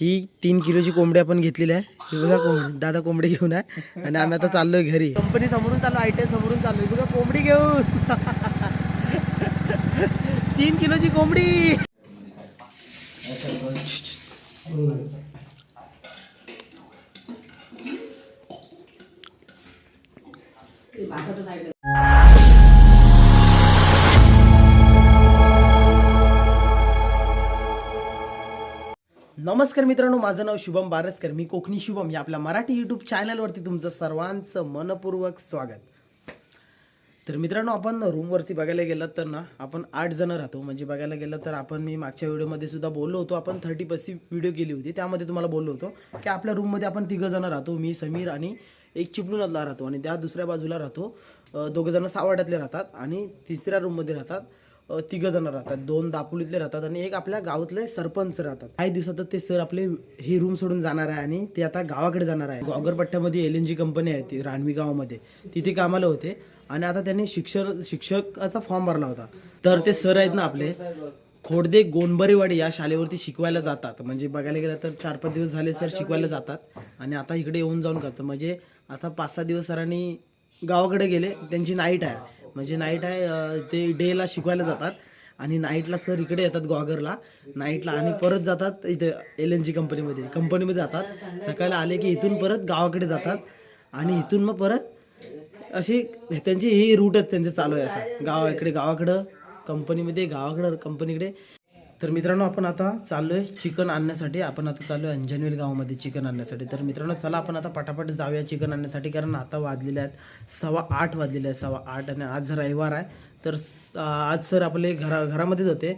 ही तीन किलोची कोंबडी आपण घेतलेली आहे. ही बघा कोंबडी दादा कोंबडी घेऊन आहे. आणि आम्ही आता चाललोय घरी. कंपनी समोरून चाललो आय टी समोरून चाललोय. बघा कोंबडी घेऊन. तीन किलोची कोंबडी. नमस्कार मित्रांनो माझं नाव शुभम बारसकर. मी कोकणी शुभम या आपल्या मराठी यूट्यूब चॅनलवरती तुमचं सर्वांचं मनपूर्वक स्वागत. तर मित्रांनो आपण रूमवरती बघायला गेलं तर ना आपण आठ जण राहतो. म्हणजे बघायला गेलं तर आपण मी मागच्या व्हिडिओमध्ये सुद्धा बोललो होतो. आपण थर्टी पस्सी व्हिडिओ केली होती. त्यामध्ये तुम्हाला बोललो होतो की आपल्या रूममध्ये आपण तिघं जण राहतो. मी समीर आणि एक चिपळूणातला राहतो आणि त्या दुसऱ्या बाजूला राहतो. दोघंजणं दोघं जण सावड्यातले राहतात आणि तिसऱ्या रूममध्ये राहतात. अ, जण राहतात. दोन दापोलीतले राहतात आणि एक आपल्या गावातले सरपंच राहतात. काही दिवसात ते सर आपले ही रूम सोडून जाणार आहे आणि ते आता गावाकडे जाणार आहे. गॉगरपट्ट्यामध्ये एल एन जी कंपनी आहे ती रानवी गावामध्ये. तिथे कामाला होते आणि आता त्यांनी शिक्षक शिक्षकाचा फॉर्म भरला होता. तर ते सर आहेत ना आपले खोडदे गोंडबरेवाडी या शाळेवरती शिकवायला जातात. म्हणजे बघायला गेलं तर चार पाच दिवस झाले सर शिकवायला जातात आणि आता इकडे येऊन जाऊन करतात. म्हणजे आता पाच सहा दिवस सरांनी गावाकडे गेले त्यांची नाईट आहे. म्हणजे नाईट आहे ते डेला शिकवायला जातात आणि नाईटला सर इकडे येतात गॉगरला नाईटला आणि परत जातात इथे एल एन जी कंपनीमध्ये कंपनीमध्ये जातात. सकाळी आले की इथून परत गावाकडे जातात. आणि इथून मग परत अशी त्यांची ही रूटच त्यांचं चालू आहे असं. गावाकडे गावाकडं कंपनीमध्ये गावाकडं कंपनीकडे तर मित्रांनो आपण आता चाललो आहे चिकन आणण्यासाठी. आपण आता चाललोय अंजनवेल गावामध्ये चिकन आणण्यासाठी. तर मित्रांनो चला आपण आता पटापट जाऊया चिकन आणण्यासाठी कारण आता वाजलेले आहेत सव्वा आठ वाजलेले आहेत सव्वा आठ आणि आज रविवार आहे. तर आज सर आपले घरा घरामध्येच होते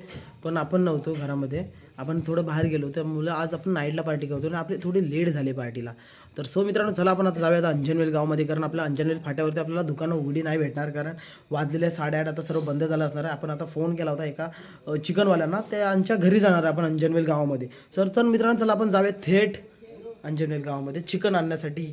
पण आपण नव्हतो घरामध्ये. आपण थोडं बाहेर गेलो तर मुलं आज आपण नाईटला पार्टी करतो आणि आपली थोडी लेट झाली पार्टीला तर सो मित्रांनो चला आपण आता जाऊया आता अंजनवेल गावामध्ये कारण आपल्या अंजनवेल फाट्यावरती आपल्याला दुकानं उघडी नाही भेटणार कारण वाजलेले साडेआठ आता सर्व बंद झालं असणार आहे. आपण आता फोन केला होता एका चिकनवाल्यांना ते त्यांच्या घरी जाणार आहे आपण अंजनवेल गावामध्ये. सर तर मित्रांनो चला आपण जाऊया थेट अंजनवेल गावामध्ये चिकन आणण्यासाठी.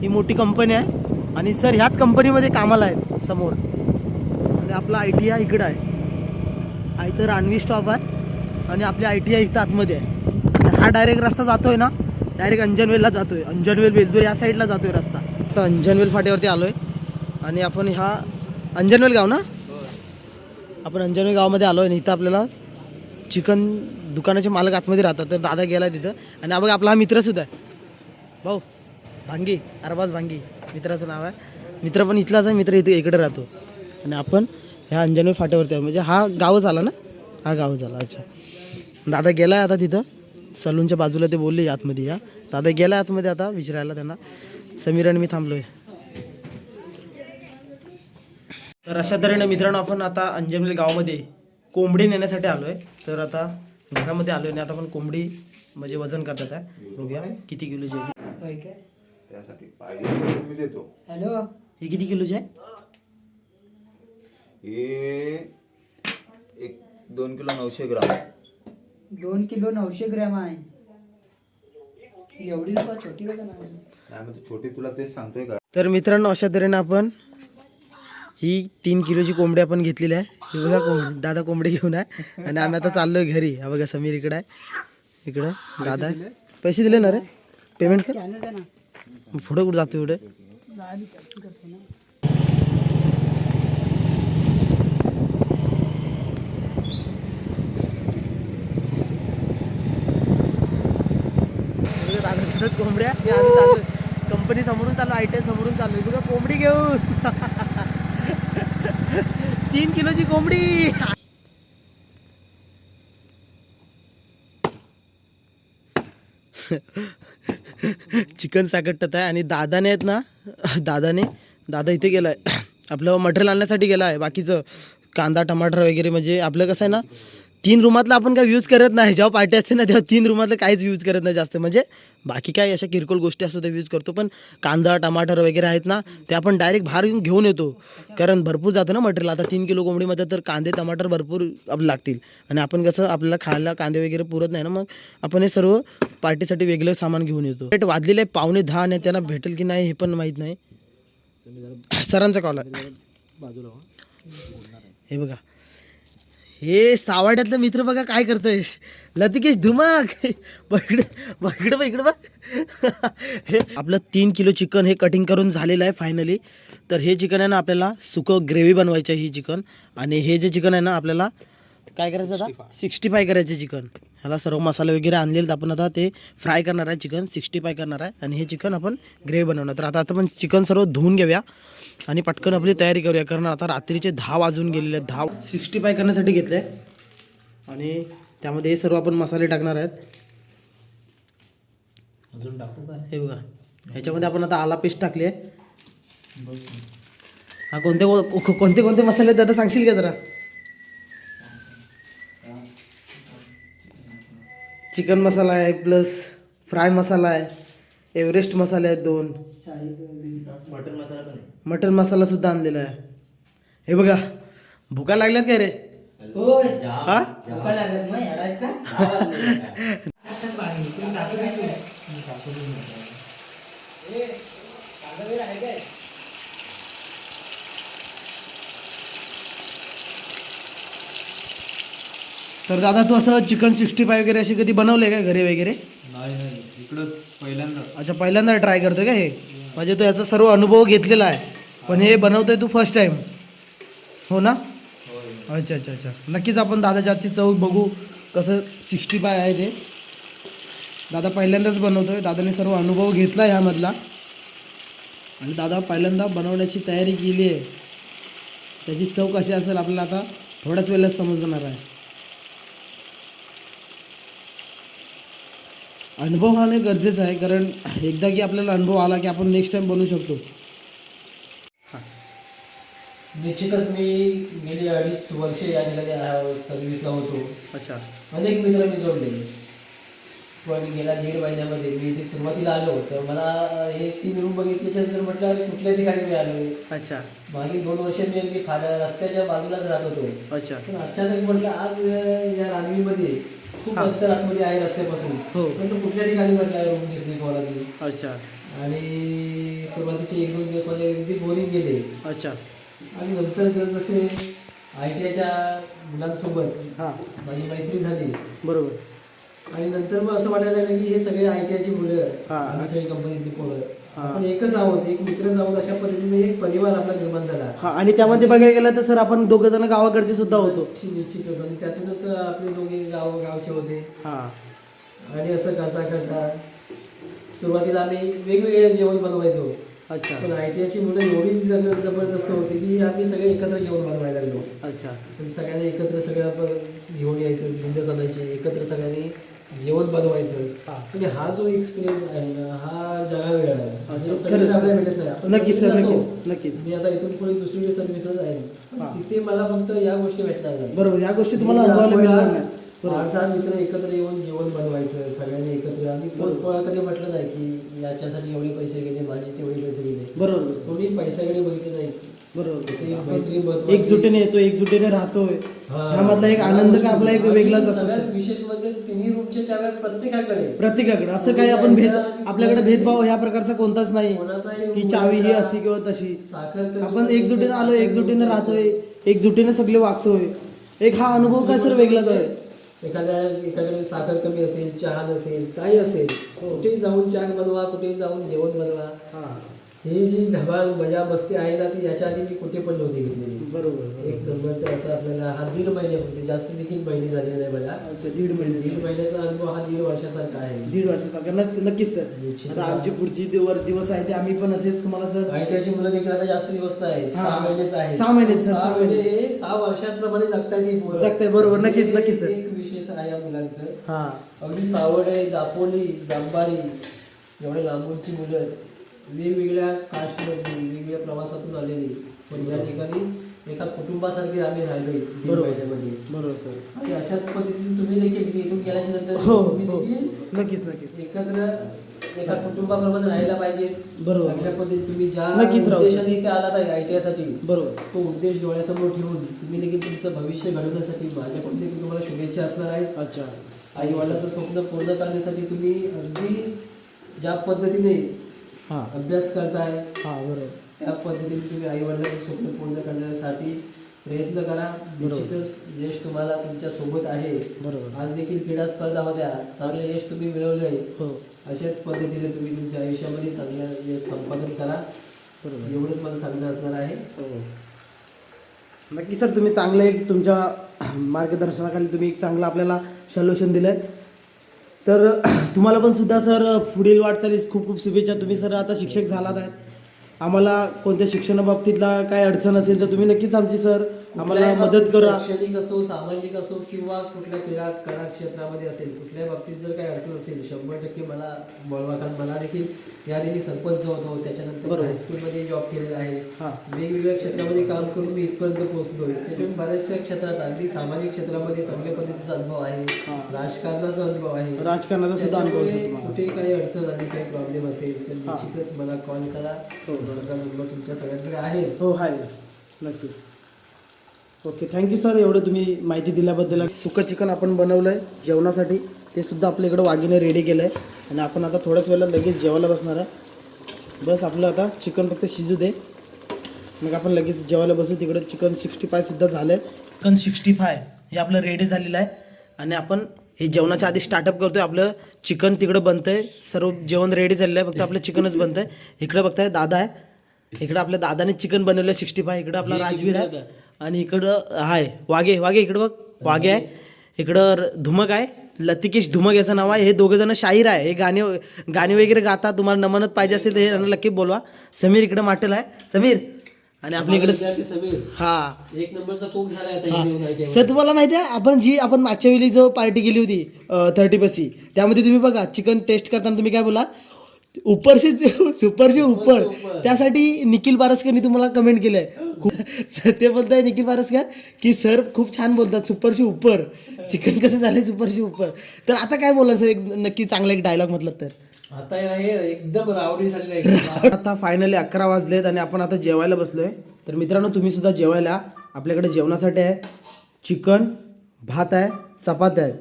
ही मोठी कंपनी आहे आणि सर ह्याच कंपनीमध्ये कामाला आहेत समोर. आणि आपला आय टी आय इकडं आहे. हा इथं रानवी स्टॉप आहे. आणि आपली आय टी आय इथं आतमध्ये आहे. हा डायरेक्ट रस्ता जातोय ना डायरेक्ट अंजनवेलला जातोय. अंजनवेल बेलदूर या साईडला जातोय रस्ता. तर अंजनवेल फाट्यावरती आलोय. आणि आपण ह्या अंजनवेल गाव ना? आपण अंजनवेल गावामध्ये आलो आणि इथं आपल्याला चिकन दुकानाचे मालक आतमध्ये राहतात. तर दादा गेला तिथं. आणि हा बघा आपला हा मित्रसुद्धा आहे. भाऊ भांगी अरबाज भांगी. मित्राचं नाव आहे. मित्र पण इथलाच आहे मित्र इथे इकडे राहतो. आणि आपण ह्या अंजनवेल फाट्यावरती आहे. म्हणजे हा गावच आला ना? हा गावच आला अच्छा. दादा गेला आहे आता तिथं. सलूनच्या बाजूला ते बोलले आतमध्ये या. दादा गेला आहे आतमध्ये आता विचारायला त्यांना. समीर आणि मी थांबलोय. तर अशा तऱ्हेने मित्रांनो आपण आता अंजनवेल गावामध्ये कोंबडी नेण्यासाठी आलोय. तर आता घरामध्ये आलोय आणि आता आपण कोंबडी म्हणजे वजन करतात आहे बघूया किती किलोची आहे ती. त्यासाठी पाहिजे तर मी देतो. हॅलो ही किती किलोची आहे? हे एक दोन किलो नऊशे ग्राम. दोन किलो नऊशे ग्रॅम आहे. एवढी लोक छोटी बघा ना नाही मग ती छोटी तुला तेच सांगतोय का? तर मित्रांनो अशा तऱ्हेने आपण ही तीन किलोची कोंबडी आपण घेतलेली आहे. ही बघा कोंबडी दादा कोंबडी घेऊन आहे. आणि आम्ही आता चाललोय घरी. हा बघा समीर इकडे आहे. इकडं दादा आहे. पैसे दिले ना रे? पेमेंट कर. पुढे कुठं जातो एवढे गाडी चालू करतो ना दादा कोंबड्या मी आम्ही चाललो कंपनी समोरून चाललो आय टी समोरून चालू बघा कोंबडी घेऊन. तीन किलोची कोंबडी. चिकन साकटत आहे आणि दादाने आहेत ना दादाने दादा इथे गेलाय. आपलं मटेरियल आणण्यासाठी गेला आहे बाकीचं कांदा टमाटर वगैरे म्हणजे आपलं कसं आहे ना तीन रूमातलं आपण काय यूज करत नाही. जेव्हा पार्टी असते ना तेव्हा तीन रूमातलं काहीच यूज करत नाही जास्त. म्हणजे बाकी काय अशा किरकोळ गोष्टी असतो त्या यूज करतो. पण कांदा टमाटर वगैरे आहेत ना ते आपण डायरेक्ट बाहेर घेऊन घेऊन येतो. कारण भरपूर जातं ना मटेरियल आता तीन किलो कोंबडीमध्ये तर कांदे टमाटर भरपूर लागतील. आणि आपण कसं आपल्याला खायला कांदे वगैरे पुरत नाही ना मग आपण हे सर्व पार्टीसाठी वेगळं सामान घेऊन येतो. रेट वाजलेले पावणे दहा आणि त्यांना भेटेल की नाही हे पण माहीत नाही. सरांचा कॉल आहे. बाजूला हे बघा. हे सावाड्यातलं मित्र बघा काय करतोयस. लतिकेश धुमाक. बघड बघड बघड बघ. हे आपलं तीन किलो चिकन हे कटिंग करून झालेलं आहे फायनली तर हे चिकन आहे ना आपल्याला सुकं ग्रेव्ही बनवायचं आहे ही चिकन. आणि हे जे चिकन आहे ना आपल्याला काय करायचं आता? सिक्स्टी फाय करायचे चिकन. ह्याला सर्व मसाले वगैरे आणलेले. आपण आता ते फ्राय करणार आहे चिकन सिक्स्टी फाय करणार आहे. आणि हे चिकन आपण ग्रेव्ही बनवणार. तर आता आपण चिकन सर्व धुवून घेऊया आणि पटकन आपली तयारी करूया. कारण आता रात्रीचे दहा वाजून गेलेले आहेत. दहा सिक्स्टी फाय करण्यासाठी घेतले आणि त्यामध्ये हे सर्व आपण मसाले टाकणार आहेत. अजून टाकू काय? हे बघा. ह्याच्यामध्ये आपण आता आला पेस्ट टाकली आहे. हा कोणते कोणते कोणते मसाले आहेत दादा सांगशील का जरा? चिकन मसाला आहे प्लस फ्राय मसाला आहे एव्हरेस्ट मसाले आहेत दोन. मटन मसाला पण आहे. मटन मसाला सुद्धा आणलेला आहे. हे बघा भुका लागल्यात काय रे? होय. हा? भुका लागत मग येडायस का? तर दादा तू असं चिकन सिक्स्टी फाय वगैरे अशी कधी बनवले का घरी वगैरे? नाही नाही इकडंच पहिल्यांदा. अच्छा पहिल्यांदा ट्राय करतोय का हे? म्हणजे तू याचा सर्व अनुभव घेतलेला आहे. पण हे बनवतोय तू फर्स्ट टाइम हो ना? अच्छा अच्छा अच्छा. नक्कीच आपण दादाच्या आजची चव बघू कसं सिक्स्टी फाय आहे ते. दादा पहिल्यांदाच बनवतोय. दादाने सर्व अनुभव घेतला ह्यामधला. आणि दादा पहिल्यांदा बनवण्याची तयारी केली आहे. त्याची चव कशी असेल आपल्याला आता थोड्याच वेळात समजणार आहे. अनुभव हा नाही गरजेचा आहे कारण एकदा की आपल्याला अनुभव आला की आपण नेक्स्ट टाइम बनवू शकतो. निश्चितच मी गेली अडीच वर्ष या ठिकाणी सर्व्हिसला होतो. अच्छा. अनेक मित्र मी जोडले. पण गेल्या दीड महिन्यामध्ये मी इथे सुरुवातीला आलो तर मला हे तीन रूम बघितल्याच्या नंतर म्हटलं अरे कुठल्या ठिकाणी मी आलो अच्छा. मागील दोन वर्ष मी अगदी खाण्या रस्त्याच्या बाजूलाच राहत होतो. अच्छा. पण अचानक म्हटलं आज या रांगणीमध्ये खूप अंतर आतमध्ये आहे रस्त्यापासून. हो. पण कुठल्या ठिकाणी म्हटलं रूम घेतली कोणाला अच्छा. आणि सुरुवातीचे एक दोन दिवस माझे अगदी बोरिंग गेले. अच्छा. आणि नंतर जसजसे आय टी आयच्या मुलांसोबत हां. माझी मैत्री झाली. बरोबर. आणि नंतर मग असं वाटायला लागलं की हे सगळे आय टी आयची मुलं सगळी कंपनीतली पोरं. आपण एकच आहोत एक मित्रच आहोत अशा पद्धतीने एक परिवार आपला निर्माण झाला. हां आणि त्यामध्ये बघायला गेलं तर सर आपण दोघं जण गावाकडचे सुद्धा होतो. निश्चित- निश्चितच. आणि त्यातूनच आपले दोघे गाव गावचे होते. हां. आणि असं करता करता सुरुवातीला आम्ही वेगवेगळे जेवण बनवायचो. अच्छा. पण आय टी आयची मुलं एवढी जब- जबरदस्त होती की आम्ही सगळे एकत्र जेवण बनवायला लागलो. अच्छा. पण सगळ्यांनी एकत्र सगळं आपण घेऊन यायचं बिंदस आणायचे एकत्र सगळ्यांनी जेवण बनवायचं. म्हणजे हा जो एक्सपिरियन्स आहे ना हा जगावेगळा आहे. म्हणजे भेटत नाही. नक्कीच नक्कीच मी आता इथून पुढे दुसरीकडे सर्व्हिसच आहे. तिथे मला फक्त या गोष्टी भेटणार नाही. बरोबर या गोष्टी तुम्हाला आठ दहा मित्र एकत्र येऊन जेवण बनवायचं सगळ्यांनी एकत्र. आम्ही कोणा कधी म्हटलं नाही की याच्यासाठी एवढे पैसे गेले माझे तेवढे पैसे गेले. बरोबर. कोणी पैशाकडे बघितलं नाही. बरोबर. एकजुटीने येतो एकजुटीने राहतोय. ह्यामधला एक आनंद का आपला एक वेगळाच असतो. विशेष म्हणजे तिन्ही रूमच्या चाव्या प्रत्येकाकडे. प्रत्येकाकडे. असं काही आपण भेद आपल्याकडे भेदभाव ह्या प्रकारचा कोणताच नाही. की चावी ही अशी किंवा तशी. आपण एकजुटीने आलो एकजुटीने राहतोय एकजुटीने सगळे वागतोय. एक हा अनुभव काय सर वेगळाच आहे? एखाद्या एखाद्याकडे साखर कमी असेल चहा नसेल काही असेल कुठेही जाऊन चहा बनवा कुठेही जाऊन जेवण बनवा. हा जी धमाल मजा मस्ती आहे ना ती याच्या आधी मी कुठे पण नव्हती घेतलेली. बरोबर एक नंबरचा असं आपल्याला हा दीड महिने होते जास्त देखील महिने झाले नाही मला अच्छा दीड महिने दीड महिन्याचा अनुभव हा दीड वर्षासारखा आहे. दीड वर्षाचा नक्की- नक्कीच सर. आता आमची पुढची दिव- दिवस आहे ते आम्ही पण असेच तुम्हाला सर आय टी आयची मुलं देखील आता जास्त दिवस हा. सहा महिनेच आहे सहा महिनेच, सर, सहा सहा महिने. हे सहा वर्षांप्रमाणे जगताय ती. जगताय, बरोबर. नक्कीच, हे नक्कीच, सर. एक विशेष आहे या मुलांचं. हा. अगदी सावडे दापोली जांबारी एवढे लांबूनची मुलं. वेगवेगळ्या कास्टमधली वेगवेगळ्या प्रवासातून आलेली. पण या ठिकाणी एका कुटुंबासारखे आम्ही राहिलो बरोबर. बरोबर सर. आणि अशाच पद्धतीने तुम्ही देखील मी इथून गेल्याच्यानंतर हो तुम्ही हो देखील नक्कीच नक्कीच. एकत्र एका कुटुंबाप्रमाणे राहायला पाहिजे. बरोबर. चांगल्या पद्धतीने तुम्ही ज्या नक्कीच राहू उद्देशाने इथे आलात आहे आय टी आयसाठी बरोबर. तो उद्देश डोळ्यासमोर ठेवून तुम्ही देखील तुमचं भविष्य घडवण्यासाठी माझ्याकडून देखील तुम्हाला शुभेच्छा असणार आहेत. अच्छा. आई वडिलाचं स्वप्न पूर्ण करण्यासाठी तुम्ही अगदी ज्या पद्धतीने हा. अभ्यास करताय. हा बरोबर. त्या पद्धतीने तुम्ही आई वडिलांचे स्वप्न पूर्ण करण्यासाठी प्रयत्न करा. निश्चितच यश तुम्हाला तुमच्यासोबत आहे. बरोबर. आज देखील क्रीडा स्पर्धा होत्या. चांगले यश तुम्ही मिळवले हो. अशाच पद्धतीने तुम्ही तुमच्या आयुष्यामध्ये चांगलं यश संपादन करा. बरोबर. एवढंच माझं सांगणं असणार आहे. हो. नक्की सर तुम्ही चांगलं एक तुमच्या मार्गदर्शनाखाली तुम्ही एक चांगलं आपल्याला सोल्युशन दिलं आहे तर तुम्हाला पण सुद्धा सर पुढील वाटचालीस खूप खूप शुभेच्छा. तुम्ही सर आता शिक्षक झालात आहेत. आम्हाला कोणत्या शिक्षणाबाबतीतला काय अडचण असेल तर तुम्ही नक्कीच आमची सर आम्हाला मदत करा. शैक्षणिक असो सामाजिक असो किंवा कुठल्या क्रीडा कला क्षेत्रामध्ये असेल कुठल्याही बाबतीत जर काही अडचण असेल शंभर टक्के मला कारण मला देखील या देखील सरपंच होतो त्याच्यानंतर. हायस्कूलमध्ये जॉब केलेला आहे. हां. वेगवेगळ्या क्षेत्रामध्ये काम करून मी इथपर्यंत पोहोचलोय. त्याच्यामुळे बऱ्याचशा क्षेत्रात अगदी सामाजिक क्षेत्रामध्ये चांगल्या पद्धतीचा अनुभव आहे. हां. राजकारणाचा अनुभव आहे. राजकारणाचा सुद्धा अनुभव आहे. कुठेही काही अडचण आली काही प्रॉब्लेम असेल तर हां. निश्चितच मला कॉल करा. माझा नंबर तुमच्या सगळ्यांकडे आहे हो हाय नक्कीच. ओके थँक्यू सर एवढं तुम्ही माहिती दिल्याबद्दल सुकं चिकन आपण बनवलं आहे जेवणासाठी. ते सुद्धा आपल्या इकडं वाघीने रेडी केलं आहे आणि आपण आता थोड्याच वेळेला लगेच जेवायला बसणार आहे. बस आपलं आता चिकन फक्त शिजू दे. मग आपण लगेच जेवायला बसू. तिकडं चिकन सिक्स्टी फायसुद्धा झालं आहे चिकन सिक्स्टी फाय हे आपलं रेडी झालेलं आहे. आणि आपण हे जेवणाच्या आधी स्टार्टअप करतोय. आपलं चिकन तिकडं बनतंय. सर्व जेवण रेडी झालेलं आहे. फक्त आपलं चिकनच बनतंय. इकडं बघताय दादा आहे. इकडं आपल्या दादाने चिकन बनवलं सिक्स्टी फाय इकडं आपला राजवीर आहे. आणि इकडं हाय वाघे वाघे इकडं बघ. वाघे आहे. इकडं धुमक आहे. लतिकेश धुमक याचं नाव आहे. हे दोघं जण शाहीर आहे. हे गाणे गाणे वगैरे गातात तुम्हाला नमनत पाहिजे असतील तर हे नक्की बोलवा. समीर इकडं माटेल आहे. समीर. आणि आपल्या इकडे समीर. हा. एक नंबरचा कुक झाला सर तुम्हाला माहिती आहे आपण जी आपण मागच्या वेळी जो पार्टी केली होती थर्टी बसी त्यामध्ये तुम्ही बघा चिकन टेस्ट करताना तुम्ही काय बोला उपरशी सुपरशी उपर. त्यासाठी निखिल बारसकरनी तुम्हाला कमेंट केलंय. ते बोलताय निखिल बारसकर की सर खूप छान बोलतात सुपरशी उपर. चिकन कसं झालंय सुपरशी उपर? तर आता काय बोला सर? एक नक्की चांगला एक डायलॉग म्हटलं तर. आता हे एकदम रावडी झालेला आहे. आता फायनली अकरा वाजलेत आणि आपण आता जेवायला बसलोय. तर मित्रांनो तुम्ही सुद्धा जेवायला. आपल्याकडे जेवणासाठी आहे. चिकन भात आहे चपात्या आहेत.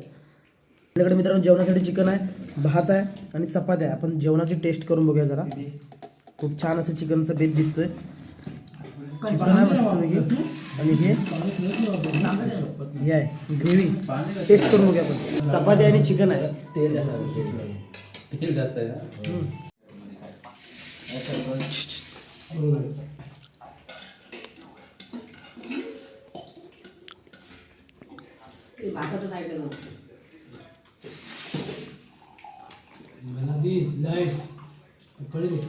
आपल्याकडे मित्रांनो जेवणासाठी चिकन आहे भात आहे आणि चपात्या आहे. आपण जेवणाची टेस्ट करून बघूया जरा. खूप छान असं चिकनचं बेत दिसतोय. चिकन आहे मस्तपैकी. आणि हे हे आहे ग्रेव्ही टेस्ट करून बघूया आपण. चपाती आणि चिकन आहे. तेल जास्त आहे. तेल जास्त आहे. का? भाताच्या साईडला はいこれで